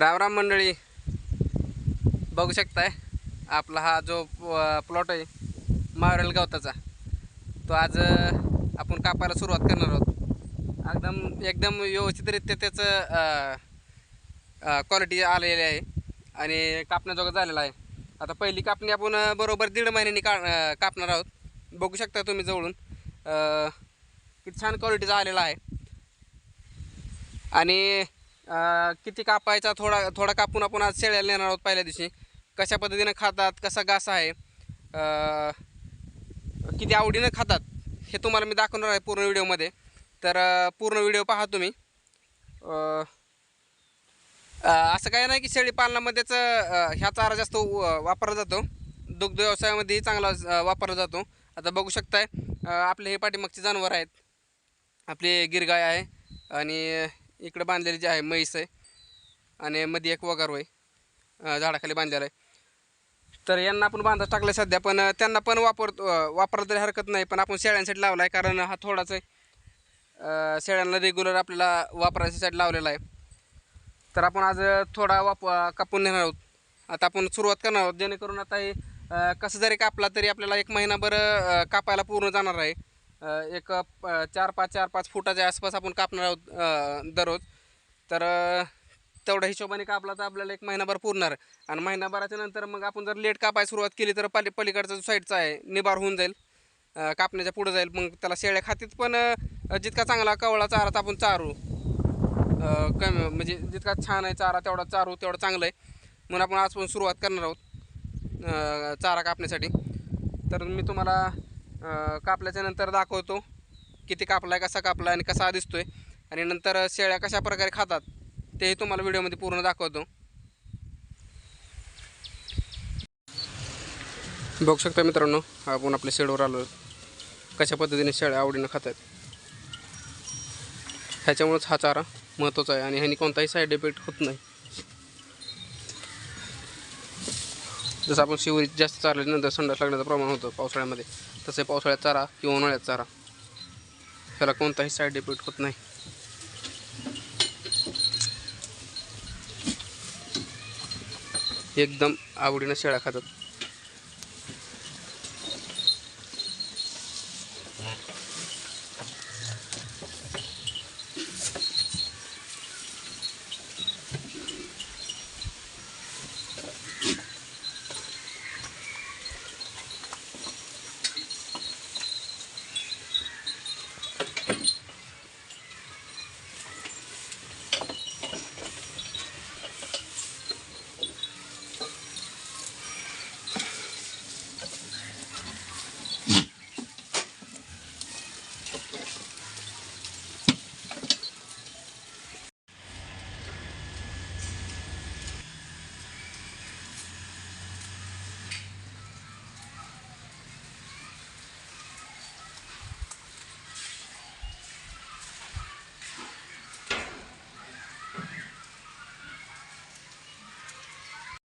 रामराम मंडळी बघू शकताय आपला हा जो प्लॉट आहे मावरेल गवताचा तो आज आपण कापायला सुरुवात करणार आहोत. एकदम एकदम व्यवस्थितरित्या त्याचं क्वालिटी आलेली आहे आणि कापण्याजोगा झालेला आहे. आता पहिली कापणी आपण बरोबर दीड महिन्यांनी का कापणार आहोत. बघू शकता तुम्ही जवळून किती छान क्वालिटीचा आलेला आहे. आणि किती कापायचा थोडा थोडा कापून आपण आज शेळ्याला नेणार आहोत पहिल्या दिवशी. कशा पद्धतीनं खातात कसा घास आहे किती आवडीनं खातात हे तुम्हाला मी दाखवणार आहे पूर्ण व्हिडिओमध्ये. तर पूर्ण व्हिडिओ पहा तुम्ही. असं काही नाही की शेळी पालनामध्येच ह्या चारा जास्त व- वापरला जातो. दुग्ध व्यवसायामध्येही चांगला वापरला जातो. आता बघू शकताय आपले हे पाठीमागचे जनावर आहेत. आपली गिरगाय आहे आणि इकडं बांधलेली जी आहे म्हैस आहे आणि मध्ये एक वगार आहे झाडाखाली बांधलेलं आहे. तर यांना आपण बांधत टाकलं सध्या पण त्यांना पण वापर वापरायला तरी हरकत नाही पण आपण शेळ्यांसाठी लावला आहे कारण हा थोडाच आहे. शेळ्यांना रेग्युलर आपल्याला वापरायसाठी लावलेला आहे. तर आपण आज थोडा वाप कापून नेणार आहोत. आता आपण सुरुवात करणार आहोत जेणेकरून आता हे कसं जरी कापला तरी आपल्याला एक महिनाभर कापायला पूर्ण जाणार आहे. एक चार पाच चार पाच फुटाच्या आसपास आपण कापणार आहोत दररोज. तर तेवढ्या हिशोबाने कापला तर आपल्याला एक महिनाभर पुरणार. आणि महिनाभराच्या नंतर मग आपण जर लेट कापायला सुरुवात केली तर पाली पलीकडचा जो साईडचा आहे निबार होऊन जाईल. कापण्याच्या पुढं जाईल. मग त्याला शेळ्या खातीत पण जितका चांगला कवळा चारा तर आपण चारू. कमी म्हणजे जितका छान आहे चारा तेवढा चारू तेवढं चांगलं आहे. म्हणून आपण आजपासून सुरुवात करणार आहोत चारा कापण्यासाठी. तर मी तुम्हाला कापल्याच्या नंतर दाखवतो किती कापला आहे कसा कापला आणि कसा दिसतोय. आणि नंतर शेळ्या कशा प्रकारे खातात तेही तुम्हाला व्हिडिओमध्ये पूर्ण दाखवतो. बघू शकता मित्रांनो आपण आपल्या शेडवर आलो कशा पद्धतीने शेळ्या आवडीनं खातात ह्याच्यामुळेच हा चारा महत्त्वाचा आहे आणि ह्यानी कोणताही साईड इफेक्ट होत नाही. जसं आपण शिवरीत जास्त चारल्यानंतर संडास लागण्याचं प्रमाण होतं पावसाळ्यामध्ये तसे पावसाळ्यात चारा किंवा उन्हाळ्यात चारा. ह्याला कोणताही साईड इफेक्ट होत नाही. एकदम आवडीनं शेळ्या खातात.